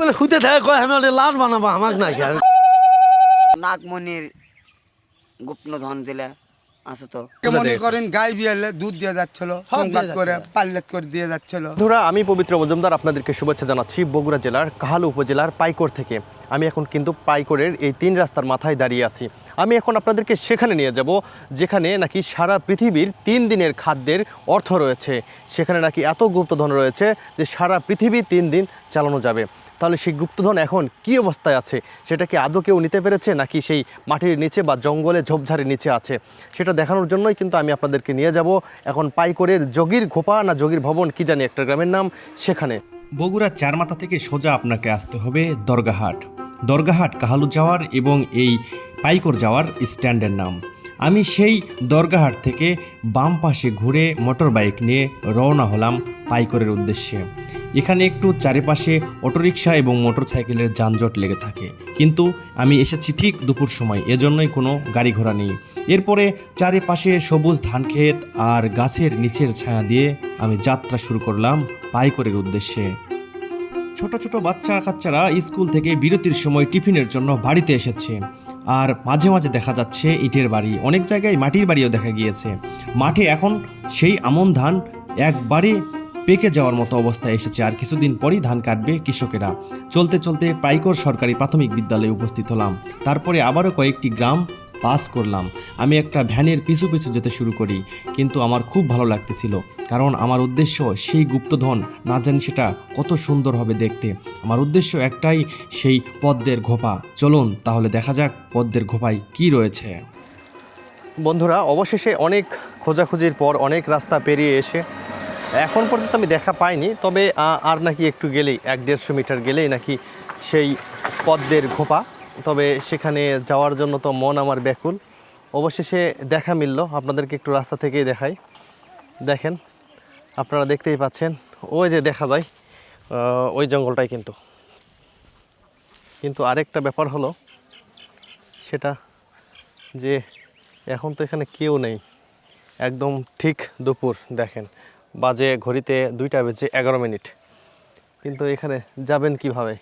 বলে হুতে থাকে কয় আমি ওটা লাল বানাবো আমাকে নাকি আমি নাগমণির গুপ্তধন জেলা আছে তো। মনে করেন গাই বিয়ালে দুধ দিয়ে যাচ্ছিল সংবাদ করে পাল্লেট করে দিয়ে যাচ্ছিল। বন্ধুরা আমি পবিত্র মজুমদার আপনাদেরকে শুভেচ্ছা জানাচ্ছি বগুড়া জেলার কাহালু উপজেলার পাইকর থেকে। আমি এখন কিন্তু পাইকরের এই তিন রাস্তার মাথায় দাঁড়িয়ে আছি। আমি এখন আপনাদেরকে সেখানে নিয়ে যাব যেখানে নাকি সারা পৃথিবীর তিন দিনের খাদ্যের অর্থ রয়েছে। সেখানে নাকি এত গুপ্তধন রয়েছে যে সারা পৃথিবী তিন দিন চালানো যাবে। তাহলে সেই গুপ্তধন এখন কী অবস্থায় আছে? সেটা কি আদৌ কেউ নিতে পেরেছে? নাকি সেই মাটির নিচে বা জঙ্গলে ঝোপঝাড়ের নিচে আছে? সেটা দেখানোর জন্যই কিন্তু আমি আপনাদেরকে নিয়ে যাব। এখন পাইকরের যোগীর ঘোপা না যোগীর ভবন, কি জানি একটা গ্রামের নাম, সেখানে। বগুড়া চারমাথা থেকে সোজা আপনাকে আসতে হবে দরগাহাট। দরগাহাট কাহালু যাওয়ার এবং এই পাইকর যাওয়ার স্ট্যান্ডের নাম। আমি সেই দরগাহাট থেকে বাম পাশে ঘুরে মোটর বাইক নিয়ে রওনা হলাম পাইকরের উদ্দেশ্যে। এখানে একটু চারিপাশে অটোরিকশা এবং মোটরসাইকেলের যানজট লেগে থাকে। কিন্তু আমি এসেছি ঠিক দুপুর সময়, এজন্যই কোনো গাড়ি ঘোড়া নেই। এরপরে চারিপাশে সবুজ ধানক্ষেত আর গাছের নিচের ছায়া দিয়ে আমি যাত্রা শুরু করলাম পাইকরের উদ্দেশ্যে। ছোট ছোট বাচ্চা কাচ্চারা স্কুল থেকে বিরতির সময় টিফিনের জন্য বাড়িতে এসেছে। আর মাঝে মাঝে দেখা যাচ্ছে ইটের বাড়ি। অনেক জায়গায় মাটির বাড়িও দেখা গিয়েছে। মাঠে এখন সেই আমন ধান একবারে পেকে যাওয়ার মতো অবস্থায় এসেছে আর কিছুদিন পরই ধান কাটবে কৃষকেরা। চলতে চলতে পাইকর সরকারি প্রাথমিক বিদ্যালয়ে উপস্থিত হলাম। তারপরে আবারও কয়েকটি গ্রাম পাস করলাম। আমি একটা ভ্যানের পিছু পিছু যেতে শুরু করি, কিন্তু আমার খুব ভালো লাগতেছিল, কারণ আমার উদ্দেশ্য সেই গুপ্তধন না জানি সেটা কত সুন্দর হবে দেখতে। আমার উদ্দেশ্য একটাই, সেই পদ্মের ঘোপা। চলুন, তাহলে দেখা যাক পদ্মের ঘোপায় কি রয়েছে। বন্ধুরা, অবশেষে অনেক খোঁজাখুঁজির পর অনেক রাস্তা পেরিয়ে এসে এখন পর্যন্ত আমি দেখা পাইনি, তবে আর নাকি একটু গেলেই, এক দেড়শো মিটার গেলেই নাকি সেই পদ্মের ঘোপা। তবে সেখানে যাওয়ার জন্য তো মন আমার ব্যাকুল। অবশেষে দেখা মিলল, আপনাদেরকে একটু রাস্তা থেকেই দেখাই। দেখেন, আপনারা দেখতেই পাচ্ছেন, ওই যে দেখা যায় ওই জঙ্গলটাই কিন্তু। কিন্তু আরেকটা ব্যাপার হলো, সেটা যে এখন তো এখানে কেউ নেই। একদম ঠিক দুপুর, দেখেন, বাজে ঘড়িতে দুইটা বেজে এগারো মিনিট। কিন্তু এখানে যাবেন কীভাবে?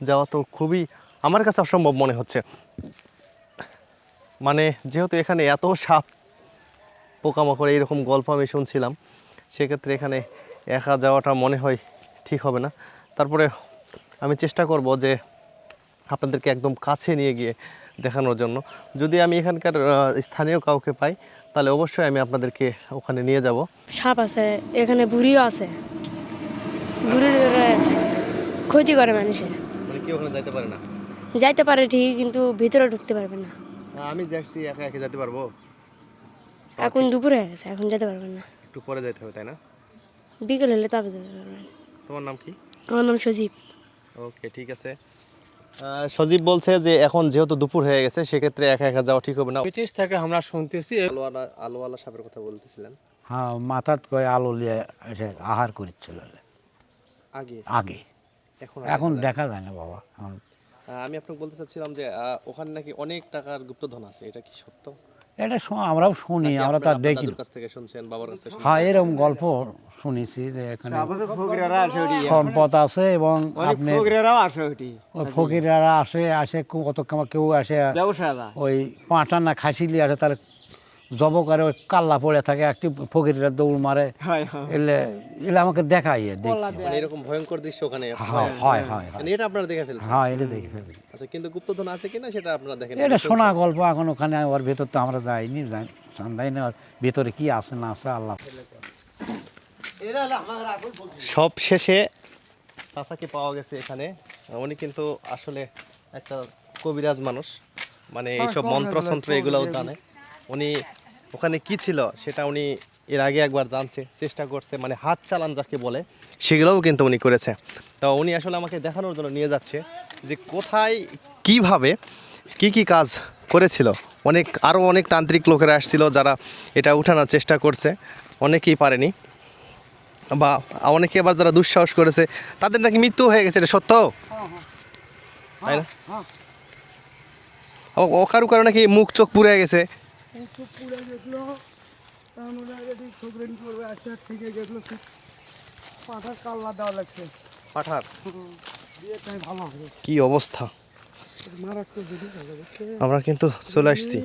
যাওয়া তো খুবই আমার কাছে অসম্ভব মনে হচ্ছে। মানে যেহেতু এখানে এত সাপ পোকামাকড় এইরকম গল্প আমি শুনছিলাম সেক্ষেত্রে এখানে একা যাওয়াটা মনে হয় ঠিক হবে না। তারপরে আমি চেষ্টা করব যে আপনাদেরকে একদম কাছে নিয়ে গিয়ে দেখানোর জন্য। যদি আমি এখানকার স্থানীয় কাউকে পাই তাহলে অবশ্যই আমি আপনাদেরকে ওখানে নিয়ে যাব। সাপ আছে এখানে বুড়িও আছে। বুড়ির ক্ষতি করে মানুষের। মানে কি ওখানে যাইতে পারে না? যাইতে পারে ঠিক কিন্তু ভিতরে ঢুকতে পারবে না। আমি যাচ্ছি একা একা যেতে পারব? এখন দুপুর হয়ে গেছে এখন যেতে পারবেন না। একটু পরে যেতে হবে তাই না? বিকেল হলে তবে যেতে পারবেন। তোমার নাম কি? আমার নাম সজীব। ওকে ঠিক আছে। সজীব বলছে যে এখন যেহেতু দুপুর হয়ে গেছে সেক্ষেত্রে একা একা যাওয়া ঠিক হবে না। ব্রিটিশ থেকে আমরা শুনতেছি আলোয়ালা আলোয়ালা সাপের কথা বলতেছিলেন। হ্যাঁ মাথাত করে আলো নিয়ে এসে আহার করছিল। আগে? আগে। এখন এখন দেখা যায় না বাবা এখন আমি আপনাকে বলতে চাচ্ছিলাম যে ওখানে নাকি অনেক টাকার গুপ্তধন আছে এটা কি সত্য? এটা আমরাও শুনি আমরা তো আর দেখি কাছ থেকে শুনছেন বাবার কাছ থেকে হ্যাঁ এরকম গল্প শুনেছি যে এখানে সম্পদ আছে এবং আপনি ফকিরারাও আসে ওটি। ওই ফকিরারা আসে আসে কত কেউ- কেউ আসে ওই পাঁটা না খাসিলি আসে তার জব করে ওই কাল্লা পড়ে থাকে একটি ফকিরা দৌড় মারে। এলে এলে আমাকে দেখাই মানে এরকম ভয়ঙ্কর দৃশ্য ওখানে হ্যাঁ হয়। হয় হয় মানে এটা আপনারা দেখে ফেলছেন? হ্যাঁ এটা দেখে ফেলি আচ্ছা কিন্তু গুপ্তধন আছে কিনা সেটা আপনারা দেখেন? এটা শোনা গল্প এখন ওখানে ওর ভেতর তো আমরা যাইনি যাই জানি না ভেতরে কি আছে না আছে আল্লাহ। সব শেষে চাচাকে পাওয়া গেছে এখানে। উনি কিন্তু আসলে একটা কবিরাজ মানুষ। মানে এইসব মন্ত্রসন্ত্র এগুলাও জানে। উনি ওখানে কি ছিল সেটা উনি এর আগে একবার জানছে চেষ্টা করছে মানে হাত চালান যাকে বলে সেগুলোও কিন্তু উনি করেছে। তো উনি আসলে আমাকে দেখানোর জন্য নিয়ে যাচ্ছে যে কোথায় কীভাবে কি কি কাজ করেছিল। অনেক আরও অনেক তান্ত্রিক লোকেরা আসছিল যারা এটা উঠানোর চেষ্টা করছে। অনেকেই পারেনি। বা অনেকে আবার যারা দুঃসাহস করেছে তাদের নাকি মৃত্যু হয়ে গেছে এটা সত্য? তাই না? ও- ও কারও কারও নাকি মুখ চোখ পুড়ে গেছে। পুরে গেছিল। তার মধ্যে এটি ছোকরেন করবে আস্তে থেকে গেছিল পাঠার কাল্লা দেওয়া লাগছে। পাঠার? কি অবস্থা? আমরা কিন্তু চলে আসছি।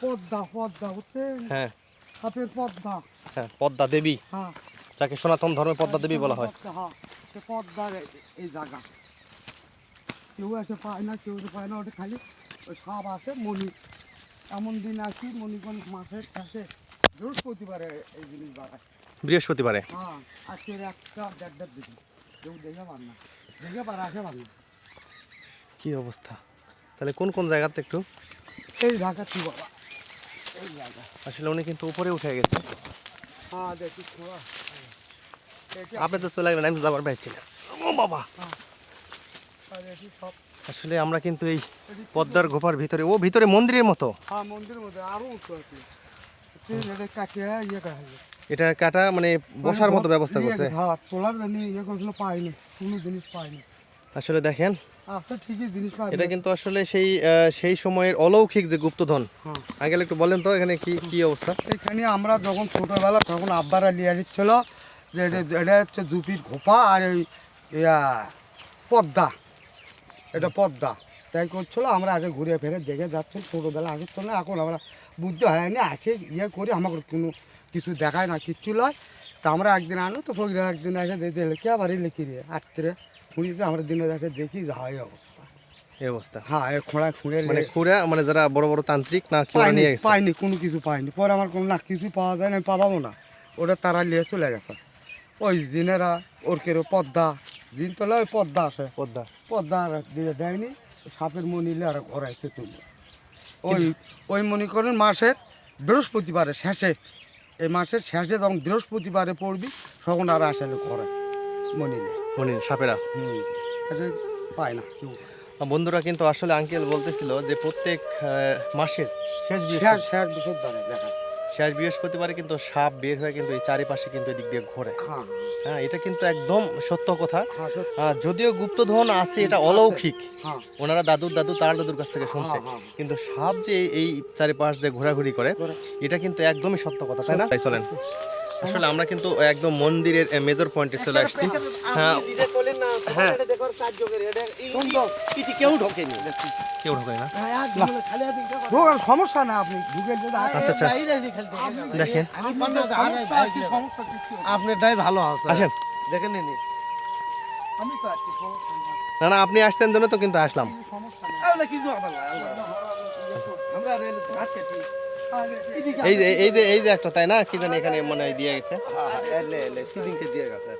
পদ্মা পদ্মা বুঝছেন? হ্যাঁ। সাপের পদ্মা। হ্যাঁ পদ্মা দেবী। হ্যাঁ। যাকে সনাতন ধর্মে পদ্মা দেবী বলা হয়। হ্যাঁ। সে পদ্মার এই জায়গা। কেউ এসে পায় না কেউ পায় না ওটা খালি ওই সাপ আছে মণি। এমন দিন আসি মণিগঞ্জ মাসের শেষে বৃহস্পতিবারে এই জিনিস বাড়ায়। বৃহস্পতিবারে? হ্যাঁ আজকের একটা দেড় দেড় দিন। কেউ দেখে পার না। দেখে পার আসে পার না। কি অবস্থা? তাহলে কোন কোন জায়গাতে একটু? এই জায়গা কি বাবা এই জায়গা। আসলে উনি কিন্তু উপরে উঠে গেছে। হ্যাঁ বাবা আপনি তো চলে গেলেন আমি তো যাবার পাচ্ছি না ও বাবা! দেখি সব আসলে আমরা কিন্তু এই পদ্মার গোপার ভিতরে ও ভিতরে মন্দিরের মতো। হ্যাঁ মন্দিরের আরও উঁচু আছে এটা কাটিয়ে ইয়ে এটা কাটা মানে বসার মতো ব্যবস্থা করছে। হ্যাঁ তোলার ইয়ে করেছিল পাইনি কোনো জিনিস পাইনি। আসলে দেখেন পাইনি। এটা কিন্তু আসলে সেই সেই সময়ের অলৌকিক যে গুপ্তধন। হ্যাঁ। আঙ্কেল একটু বলেন তো এখানে কি কি অবস্থা? এখানে আমরা যখন ছোটবেলা তখন আব্বারা নিয়ে আসছিল যে এটা এটা হচ্ছে জুপির ঘোপা আর ইয়া পদ্মা। এটা পদ্মা। তাই করছিল আমরা আগে ঘুরে ফিরে দেখে যাচ্ছি ছোটোবেলা আগে চলে এখন আমরা বুদ্ধি হয়নি আসে ইয়ে করি আমাকে কোনো কিছু দেখায় না কিচ্ছু লয়। তা আমরা একদিন আনো তো ফকিরা একদিন এসে দেখতে এলে কে আবার লিখি রে আত্মীয় শুনিতে আমরা দিনে এসে দেখি যে হয় অবস্থা। এই অবস্থা। হ্যাঁ এ খোঁড়া খুঁড়ে মানে খুঁড়ে মানে যারা বড় বড় তান্ত্রিক না কেউ পাইনি নিয়ে গেছে? পাইনি কোনো কিছু পাইনি। পরে আমার কোনো না কিছু পাওয়া যায় না পাবাবো না। ওটা তারা নিয়ে চলে গেছে। ওই জিনেরা ওর কেরো পদ্মা জিন তোলে ওই পদ্মা আসে। পদ্মা। পদ্মা আর দিয়ে দেয়নি সাপের মনিলে আর ঘোরাইছে তুলে। ওই ওই মনে করেন মাসের বৃহস্পতিবারে শেষে এই মাসের শেষে যখন বৃহস্পতিবারে পড়বি তখন আর আসলে ঘরে মনিলে মনি সাপেরা? হুম পায় না কেউ। বন্ধুরা কিন্তু আসলে আঙ্কেল বলতেছিল যে প্রত্যেক মাসের শেষ শেষ শেষ বৃহস্পতিবারে দেখা। শেষ বৃহস্পতিবারে কিন্তু সাপ বের হয়ে কিন্তু এই চারিপাশে কিন্তু এদিক দিয়ে ঘোরে। হ্যাঁ। হ্যাঁ এটা কিন্তু একদম সত্য কথা। হ্যাঁ যদিও গুপ্তধন আছে এটা অলৌকিক। হ্যাঁ। ওনারা দাদুর দাদু তার দাদুর কাছ থেকে শুনছে। হ্যাঁ, হ্যাঁ। কিন্তু সাপ যে এই- চারিপাশ দিয়ে ঘোরাঘুরি করে করে। এটা কিন্তু একদমই সত্য কথা তাই না? তাই চলেন আসলে আমরা কিন্তু একদম মন্দিরের মেজর পয়েন্টে চলে আসছি। হ্যাঁ হ্যাঁ কেউ ঢোকেনি। কেউ ঢোকে না সমস্যা না আপনি ঢুকে যদি আচ্ছা আচ্ছা। দেখেন। আপনারটাই ভালো আছে। আসেন। দেখেন নি না আপনি আসছেন জন্য তো কিন্তু আসলাম। আমরা কিছু হবে না আমরা রেল আটকেছি এই যে এই যে এই যে একটা তাই না? কি জানি এখানে মনে হয় দিয়ে গেছে। দিয়ে গেছে।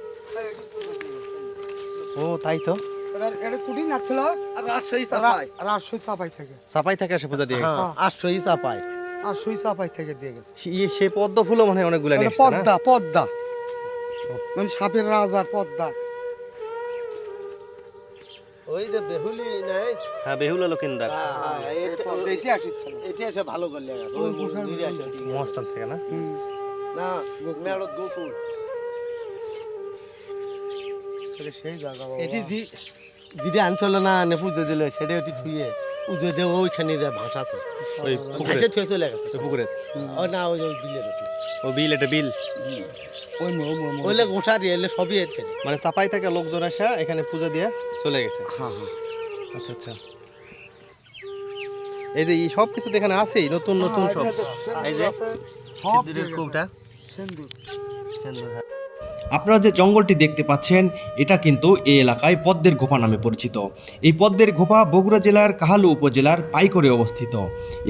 ও তাই তো? এটা- এটা কুটি নাচ্ছিল আর রাজশাহী চাপাই। রাজশাহী চাপাই থেকে। সাপাই থেকে এসে পূজা দিয়ে গেছে? হ্যাঁ। রাজশাহী চাপাই। আর সুই চাপাই থেকে দিয়ে গেছে। সে- সে পদ্ম ফুলও মনে অনেকগুলো নিয়ে না? পদ্মা পদ্মা। মানে সাপের রাজার পদ্মা। ওই যে বেহুলি নাই? হ্যাঁ বেহুলা লকিন্দার এটি আসছিল এটি এসে ভালো করলে। মহাস্থান থেকে না? না মেড়ত গোকুল সেই জায়গা এটি জি যেটা আনছিল না নে পুজো দিলে সেটা ওটি থুয়ে। পুজো দিয়ে ওইখানে যে ভাষা ওই পুকুরে। থুয়ে চলে গেছে। পুকুরে। ও না ওই ওই বিলের ওটি। ও বিল এটা বিল? ওই মো মো মো। এলে সবই এর মানে চাপাই থেকে লোকজন এসে এখানে পূজা দিয়ে চলে গেছে? হ্যাঁ হ্যাঁ। আচ্ছা আচ্ছা। এই যে এই সব কিছু এখানে আছেই নতুন নতুন সব। এই যে সিঁদুরের কৌটা। সিন্দুর সিঁদুর, হ্যাঁ। আপনারা যে জঙ্গলটি দেখতে পাচ্ছেন, এটা কিন্তু এই এলাকায় পদ্মের গোপা নামে পরিচিত। এই পদ্মের গোপা বগুড়া জেলার কাহালু উপজেলার পাইকরে অবস্থিত।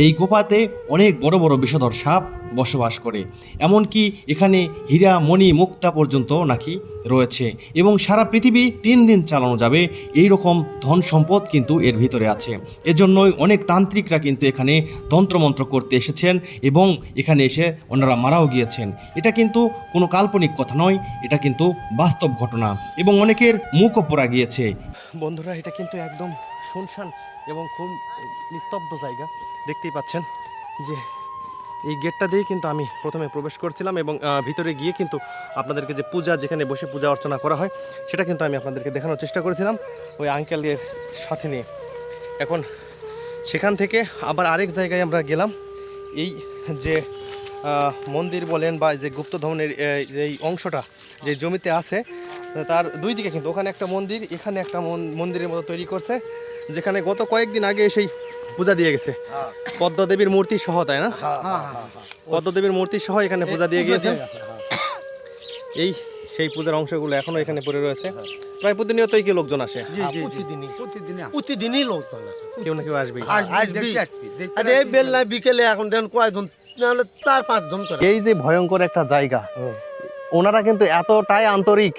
এই গোপাতে অনেক বড় বড় বিষধর সাপ বসবাস করে। এমনকি এখানে হীরা মণি মুক্তা পর্যন্ত নাকি রয়েছে। এবং সারা পৃথিবী তিন দিন চালানো যাবে এই রকম ধন সম্পদ কিন্তু এর ভিতরে আছে। এজন্যই অনেক তান্ত্রিকরা কিন্তু এখানে তন্ত্রমন্ত্র করতে এসেছেন এবং এখানে এসে ওনারা মারাও গিয়েছেন। এটা কিন্তু কোনো কাল্পনিক কথা নয়, এটা কিন্তু বাস্তব ঘটনা এবং অনেকের মুখও পড়া গিয়েছে। বন্ধুরা, এটা কিন্তু একদম শুনশান এবং খুব নিস্তব্ধ জায়গা। দেখতেই পাচ্ছেন যে এই গেটটা দিয়েই কিন্তু আমি প্রথমে প্রবেশ করছিলাম এবং ভিতরে গিয়ে কিন্তু আপনাদেরকে যে পূজা, যেখানে বসে পূজা অর্চনা করা হয়, সেটা কিন্তু আমি আপনাদেরকে দেখানোর চেষ্টা করেছিলাম। ওই আঙ্কেলের সাথে নিয়ে। এখন সেখান থেকে আবার আরেক জায়গায় আমরা গেলাম। এই যে মন্দির বলেন বা যে গুপ্তধনের যে এই অংশটা, যে জমিতে আছে, তার দুই দিকে কিন্তু ওখানে একটা মন্দির, এখানে একটা মন- মন্দিরের মতো তৈরি করছে, যেখানে গত কয়েকদিন আগে সেই পূজা দিয়ে গেছে। পদ্মদেবীর মূর্তি সহ তাই না? পদ্মদেবীর মূর্তি সহ এখানে পূজা দিয়ে গিয়েছে। এই সেই পূজার অংশগুলো এখনও এখানে পড়ে রয়েছে। প্রায় প্রতিনিয়তই কি লোকজন আসে? প্রতিদিনই। লোকজন কেউ না কেউ আসবি। এই বিকেলে এখন দেন কয়জন? নাহলে চার পাঁচজন করে। এই যে ভয়ঙ্কর একটা জায়গা ওনারা কিন্তু এতটাই আন্তরিক।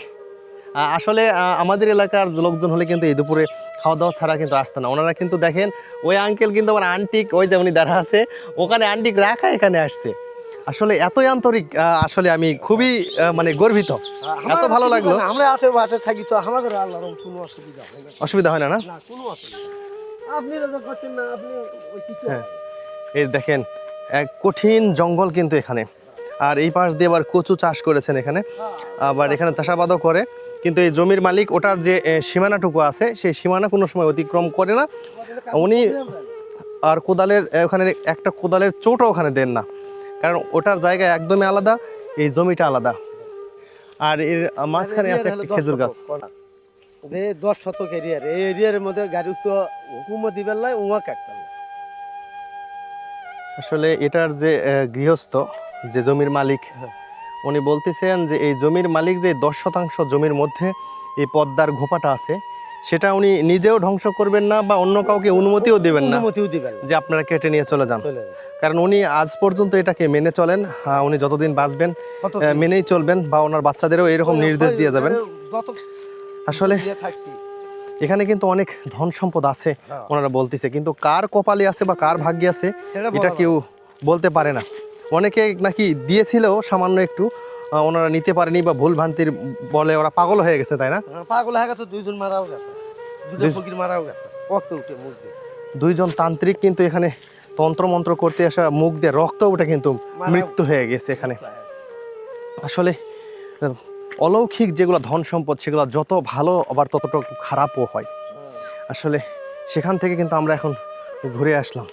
আসলে আমাদের এলাকার লোকজন হলে কিন্তু এই দুপুরে খাওয়া দাওয়া ছাড়া কিন্তু আসতো না। ওনারা কিন্তু দেখেন ওই আঙ্কেল কিন্তু আমার আন্টিক ওই যে উনি দাঁড়া আছে ওখানে আন্টিক রাখা এখানে আসছে। আসলে এতই আন্তরিক আসলে আমি খুবই মানে গর্বিত। এত ভালো লাগল। আমরা আশেপাশে থাকি তো আমাদের আল্লাহর কোনো অসুবিধা হয় না। অসুবিধা হয় না না? কোনো অসুবিধা। আপনি করছেন না আপনি ওই কিছু হ্যাঁ। এই দেখেন এক কঠিন জঙ্গল কিন্তু এখানে। আর এই পাশ দিয়ে আবার কচু চাষ করেছেন এখানে। আবার এখানে চাষাবাদও করে। কিন্তু এই জমির মালিক ওটার যে সীমানাটুকু আছে সেই সীমানা কোনো সময় অতিক্রম করে না। উনি আর কোদালের ওখানে একটা কোদালের চোটও ওখানে দেন না। কারণ ওটার জায়গা একদমই আলাদা এই জমিটা আলাদা। আর এর মাঝখানে আছে একটা খেজুর গাছ। দশ শতক এরিয়ার। এই এরিয়ার মধ্যে গাড়ি তো হুকুমত দিবেন লাই উমা কাটবেন না আসলে এটার যে গৃহস্থ যে জমির মালিক উনি বলতেছেন যে এই জমির মালিক যে দশ শতাংশ জমির মধ্যে এই পদ্মার ঘোপাটা আছে সেটা উনি নিজেও ধ্বংস করবেন না বা অন্য কাউকে অনুমতিও দেবেন না অনুমতিও দিবেন যে আপনারা কেটে নিয়ে চলে যান। কারণ উনি আজ পর্যন্ত এটাকে মেনে চলেন উনি যতদিন বাঁচবেন মেনেই চলবেন বা ওনার বাচ্চাদেরও এরকম নির্দেশ দিয়ে যাবেন। আসলে এখানে কিন্তু অনেক ধন সম্পদ আছে হ্যাঁ। ওনারা বলতেছে কিন্তু কার কপালে আছে বা কার ভাগ্যে আছে এটা কেউ বলতে পারে না। অনেকে নাকি দিয়েছিলেও সামান্য একটু ওনারা নিতে পারেনি বা ভুল ভ্রান্তির বলে ওরা পাগল হয়ে গেছে তাই না? পাগল হয়ে গেছে দুইজন মারাও গেছে। দুটো ফকির মারাও গেছে। উঠে মুখ দিয়ে। দুইজন তান্ত্রিক কিন্তু এখানে তন্ত্র মন্ত্র করতে আসা মুখ দিয়ে রক্ত উঠে কিন্তু মৃত্যু হয়ে গেছে এখানে। আসলে অলৌকিক যেগুলো ধন সম্পদ সেগুলো যত ভালো আবার ততটা খারাপও হয়। আসলে সেখান থেকে কিন্তু আমরা এখন ঘুরে আসলাম।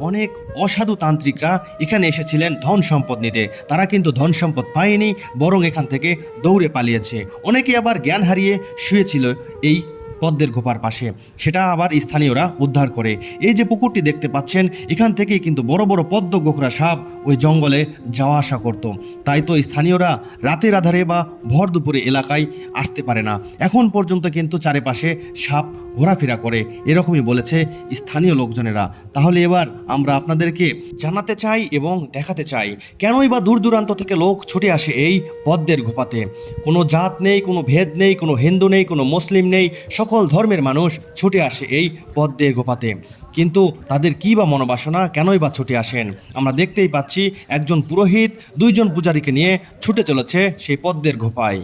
অনেক অসাধু তান্ত্রিকরা এখানে এসেছিলেন ধন সম্পদ নিতে। তারা কিন্তু ধন সম্পদ পায়নি, বরং এখান থেকে দৌড়ে পালিয়েছে। অনেকে আবার জ্ঞান হারিয়ে শুয়েছিল এই পদ্মের গোপার পাশে। সেটা আবার স্থানীয়রা উদ্ধার করে। এই যে পুকুরটি দেখতে পাচ্ছেন, এখান থেকেই কিন্তু বড় বড় পদ্ম, গোখরা সাপ ওই জঙ্গলে যাওয়া আসা করত। তাই তো স্থানীয়রা রাতের আধারে বা ভর দুপুরে এলাকায় আসতে পারে না। এখন পর্যন্ত কিন্তু চারিপাশে সাপ ঘোরাফেরা করে, এরকমই বলেছে স্থানীয় লোকজনেরা। তাহলে এবার আমরা আপনাদেরকে জানাতে চাই এবং দেখাতে চাই, কেনই বা দূর দূরান্ত থেকে লোক ছুটে আসে এই পদ্মের ঘোপাতে? কোনো জাত নেই, কোনো ভেদ নেই, কোনো হিন্দু নেই, কোনো মুসলিম নেই, সকল ধর্মের মানুষ ছুটে আসে এই পদ্মের গোপাতে কিন্তু তাদের কী বা মনোবাসনা, কেনই বা ছুটে আসেন? আমরা দেখতেই পাচ্ছি একজন পুরোহিত দুইজন পূজারীকে নিয়ে ছুটে চলেছে সেই পদ্মের ঘোপায়।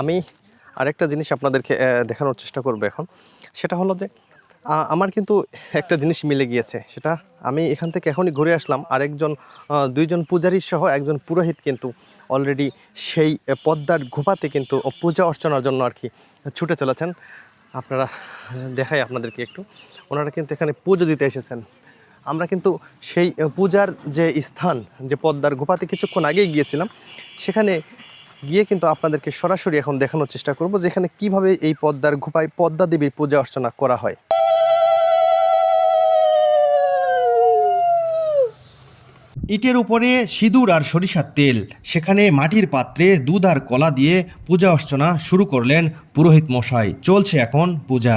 আমি আরেকটা জিনিস আপনাদেরকে দেখানোর চেষ্টা করব এখন। সেটা হলো যে আমার কিন্তু একটা জিনিস মিলে গিয়েছে। সেটা আমি এখান থেকে এখনই ঘুরে আসলাম। আরেকজন আহ, দুইজন পূজারী সহ একজন পুরোহিত কিন্তু অলরেডি সেই পদ্মার ঘোপাতে কিন্তু পূজা অর্চনার জন্য আর কি ছুটে চলেছেন। আপনারা দেখাই আপনাদেরকে একটু। ওনারা কিন্তু এখানে পুজো দিতে এসেছেন। আমরা কিন্তু সেই পূজার যে স্থান যে পদ্মার গোপাতে কিছুক্ষণ আগেই গিয়েছিলাম সেখানে গিয়ে কিন্তু আপনাদেরকে সরাসরি এখন দেখানোর চেষ্টা করব যেখানে কীভাবে এই পদ্মার গোপায় পদ্মা দেবীর পূজা অর্চনা করা হয়। ইটের উপরে সিঁদুর আর সরিষার তেল, সেখানে মাটির পাত্রে দুধ আর কলা দিয়ে পূজা অর্চনা শুরু করলেন পুরোহিত মশাই। চলছে এখন পূজা।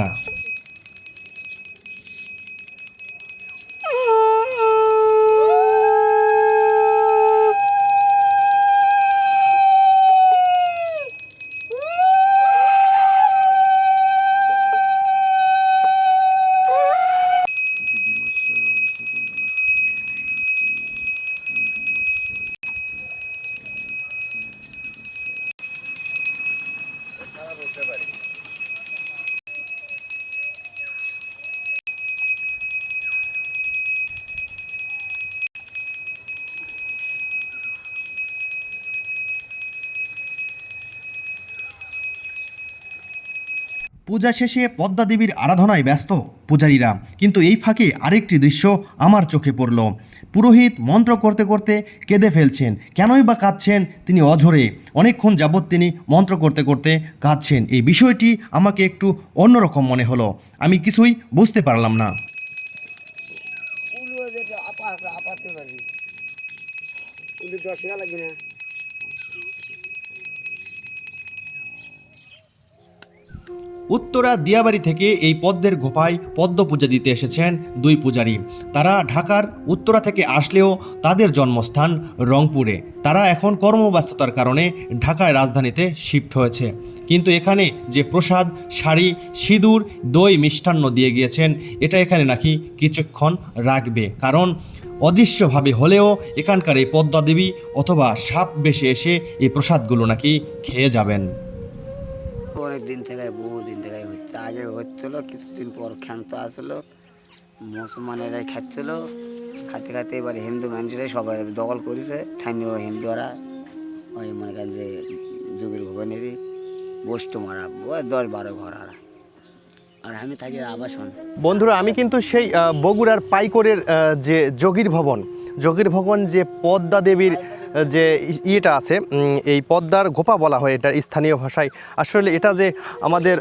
পূজা শেষে পদ্মা দেবীর আরাধনায় ব্যস্ত পূজারীরা। কিন্তু এই ফাঁকে আরেকটি দৃশ্য আমার চোখে পড়ল। পুরোহিত মন্ত্র করতে করতে কেঁদে ফেলছেন। কেনই বা কাঁদছেন তিনি অঝরে। অনেকক্ষণ যাবৎ তিনি মন্ত্র করতে করতে কাঁদছেন। এই বিষয়টি আমাকে একটু অন্যরকম মনে হলো। আমি কিছুই বুঝতে পারলাম না। উত্তরা দিয়াবাড়ি থেকে এই পদ্মের গোপায় পদ্ম পূজা দিতে এসেছেন দুই পূজারী। তারা ঢাকার উত্তরা থেকে আসলেও তাদের জন্মস্থান রংপুরে। তারা এখন কর্মব্যস্ততার কারণে ঢাকায় রাজধানীতে শিফট হয়েছে। কিন্তু এখানে যে প্রসাদ, শাড়ি, সিঁদুর, দই মিষ্টান্ন দিয়ে গিয়েছেন, এটা এখানে নাকি কিছুক্ষণ রাখবে। কারণ অদৃশ্যভাবে হলেও এখানকার এই পদ্মা দেবী অথবা সাপ বেশে এসে এই প্রসাদগুলো নাকি খেয়ে যাবেন। অনেক দিন থেকে, বহু দিন থেকে হচ্ছে। আগে হচ্ছিল, কিছুদিন পর ক্ষান্ত আসলো মুসলমানেরাই খাচ্ছিল। খাতে খাতে এবার হিন্দু মানুষরাই সবাই দখল করেছে, স্থানীয় হিন্দুরা। ওই মনে করেন যে যুগের ভবনেরই বস্তু মারা দশ বারো ঘর আর। আমি থাকি আবাসন। বন্ধুরা, আমি কিন্তু সেই বগুড়ার পাইকরের যে যোগীর ভবন যোগীর ভবন যে পদ্মা দেবীর যে ইয়েটা আছে এই পদ্মার গোপা বলা হয় এটা স্থানীয় ভাষায়। আসলে এটা যে আমাদের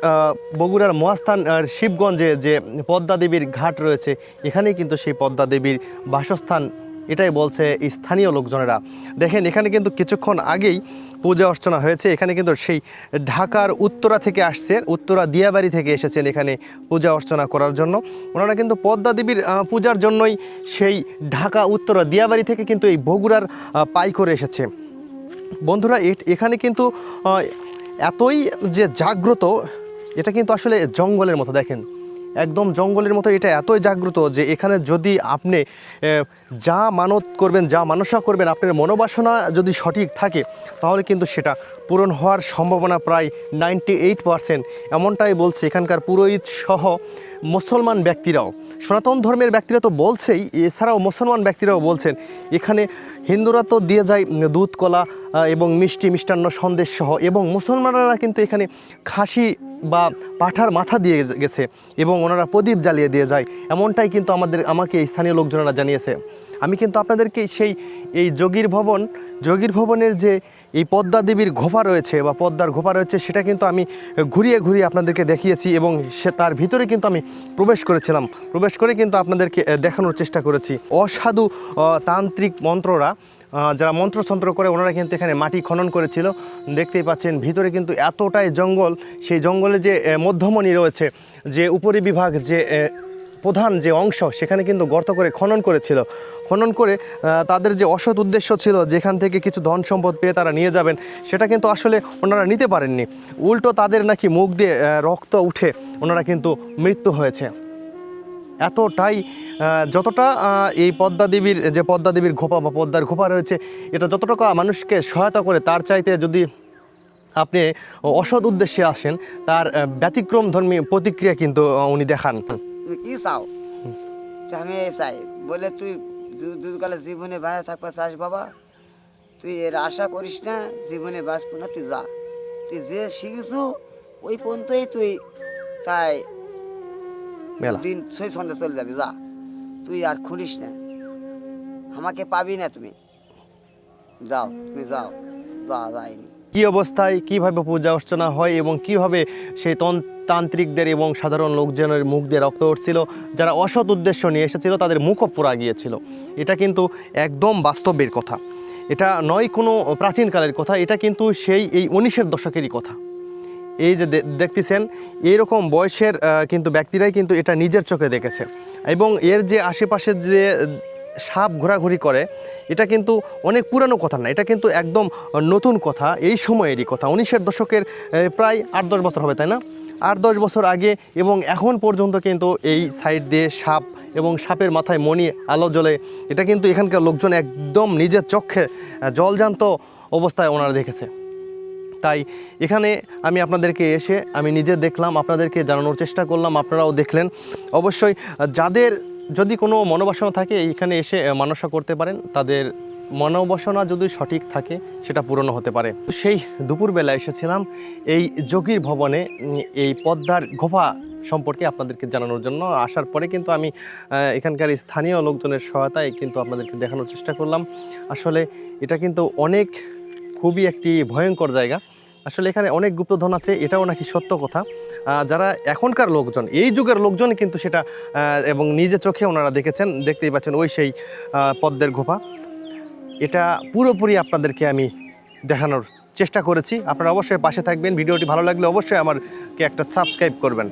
বগুড়ার মহাস্থান শিবগঞ্জে যে পদ্মা দেবীর ঘাট রয়েছে, এখানেই কিন্তু সেই পদ্মা দেবীর বাসস্থান, এটাই বলছে স্থানীয় লোকজনেরা। দেখেন, এখানে কিন্তু কিছুক্ষণ আগেই পূজা অর্চনা হয়েছে। এখানে কিন্তু সেই ঢাকার উত্তরা থেকে আসছে, উত্তরা দিয়াবাড়ি থেকে এসেছেন এখানে পূজা অর্চনা করার জন্য। ওনারা কিন্তু পদ্মা দেবীর পূজার জন্যই সেই ঢাকা, উত্তরা, দিয়াবাড়ি থেকে কিন্তু এই বগুড়ার পাই করে এসেছে। বন্ধুরা এখানে কিন্তু এতই যে জাগ্রত, এটা কিন্তু আসলে জঙ্গলের মতো, দেখেন। একদম জঙ্গলের মতো, এটা এতই জাগ্রত যে এখানে যদি আপনি যা মানত করবেন, যা মানসা করবেন, আপনার মনোবাসনা যদি সঠিক থাকে, তাহলে কিন্তু সেটা পূরণ হওয়ার সম্ভাবনা প্রায় নাইনটি এইট পারসেন্ট এমনটাই বলছে এখানকার পুরোহিত সহ মুসলমান ব্যক্তিরাও। সনাতন ধর্মের ব্যক্তিরা তো বলছেই, এছাড়াও মুসলমান ব্যক্তিরাও বলছেন, এখানে হিন্দুরা তো দিয়ে যায় দুধ, কলা এবং মিষ্টি মিষ্টান্ন সন্দেশ সহ এবং মুসলমানরা কিন্তু এখানে খাসি বা পাঠার মাথা দিয়ে গেছে এবং ওনারা প্রদীপ জ্বালিয়ে দিয়ে যায়। এমনটাই কিন্তু আমাদের, আমাকে স্থানীয় লোকজনেরা জানিয়েছে। আমি কিন্তু আপনাদেরকে সেই, এই যোগীর ভবন, যোগীর ভবনের যে এই পদ্মা দেবীর ঘোপা রয়েছে বা পদ্মার ঘোপা রয়েছে, সেটা কিন্তু আমি ঘুরিয়ে ঘুরিয়ে আপনাদেরকে দেখিয়েছি এবং সে, তার ভিতরে কিন্তু আমি প্রবেশ করেছিলাম। প্রবেশ করে কিন্তু আপনাদেরকে দেখানোর চেষ্টা করেছি। অসাধু তান্ত্রিক মন্ত্ররা যারা মন্ত্রতন্ত্র করে ওনারা কিন্তু এখানে মাটি খনন করেছিল। দেখতেই পাচ্ছেন, ভিতরে কিন্তু এতটাই জঙ্গল, সেই জঙ্গলে যে মধ্যমণি রয়েছে, যে উপরি বিভাগ যে প্রধান যে অংশ, সেখানে কিন্তু গর্ত করে খনন করেছিল। খনন করে তাদের যে অসৎ উদ্দেশ্য ছিল, যেখান থেকে কিছু ধন সম্পদ পেয়ে তারা নিয়ে যাবেন, সেটা কিন্তু আসলে ওনারা নিতে পারেননি। উল্টো তাদের নাকি মুখ দিয়ে রক্ত উঠে ওনারা কিন্তু মৃত্যু হয়েছে। এতটাই যতটা এই পদ্মা দেবীর, যে পদ্মা দেবীর ঘোপা বা পদ্মার ঘোপা রয়েছে, এটা যতটুকু মানুষকে সহায়তা করে, তার চাইতে যদি আপনি অসৎ উদ্দেশ্যে আসেন, তার ব্যতিক্রম ধর্মী প্রতিক্রিয়া কিন্তু উনি দেখান। তুমি কি চাও? আমি চাই। বলে তুই দুধকালে জীবনে বাইরে থাকবা, চাস বাবা। তুই এর আশা করিস না, জীবনে বাঁচবো না, তুই যা। তুই যে শিখেছু, ওই পর্যন্তই তুই তাই মেলা। দিন ছয় সন্ধ্যা চলে যাবি যা। তুই আর খুলিস না। আমাকে পাবি না তুমি। যাও তুমি যাও। যা যাইনি। কি অবস্থায় কীভাবে পূজা অর্চনা হয় এবং কীভাবে সেই তন- তান্ত্রিকদের এবং সাধারণ লোকজনের মুখ দিয়ে রক্ত উঠছিল যারা অসৎ উদ্দেশ্য নিয়ে এসেছিল তাদের মুখও পোড়া গিয়েছিল। এটা কিন্তু একদম বাস্তবের কথা। এটা নয় কোনো প্রাচীনকালের কথা এটা কিন্তু সেই এই উনিশের দশকেরই কথা। এই যে দেখতেছেন, এইরকম বয়সের কিন্তু ব্যক্তিরাই কিন্তু এটা নিজের চোখে দেখেছে। এবং এর যে আশেপাশে যে সাপ ঘোরাঘুরি করে, এটা কিন্তু অনেক পুরানো কথা না, এটা কিন্তু একদম নতুন কথা, এই সময়েরই কথা। উনিশের দশকের প্রায় আট দশ বছর হবে, তাই না? আট দশ বছর আগে এবং এখন পর্যন্ত কিন্তু এই সাইড দিয়ে সাপ এবং সাপের মাথায় মণি, আলো জ্বলে, এটা কিন্তু এখানকার লোকজন একদম নিজের চক্ষে জলজান্ত অবস্থায় ওনারা দেখেছে। তাই এখানে আমি আপনাদেরকে এসে আমি নিজে দেখলাম, আপনাদেরকে জানানোর চেষ্টা করলাম, আপনারাও দেখলেন। অবশ্যই, যাদের যদি কোনো মনোবাসনা থাকে এইখানে এসে মানসা করতে পারেন। তাদের মনোবাসনা যদি সঠিক থাকে, সেটা পূরণ হতে পারে। সেই দুপুরবেলা এসেছিলাম এই যোগীর ভবনে এই পদ্মার গোফা সম্পর্কে আপনাদেরকে জানানোর জন্য। আসার পরে কিন্তু আমি এখানকার স্থানীয় লোকজনের সহায়তায় কিন্তু আপনাদেরকে দেখানোর চেষ্টা করলাম। আসলে এটা কিন্তু অনেক খুবই একটি ভয়ঙ্কর জায়গা। আসলে এখানে অনেক গুপ্তধন আছে, এটাও নাকি সত্য কথা। যারা এখনকার লোকজন, এই যুগের লোকজন কিন্তু সেটা এবং নিজে চোখে ওনারা দেখেছেন, দেখতেই পাচ্ছেন ওই সেই পদ্মের গোপা এটা পুরোপুরি আপনাদেরকে আমি দেখানোর চেষ্টা করেছি। আপনারা অবশ্যই পাশে থাকবেন, ভিডিওটি ভালো লাগলে অবশ্যই আমারকে একটা সাবস্ক্রাইব করবেন।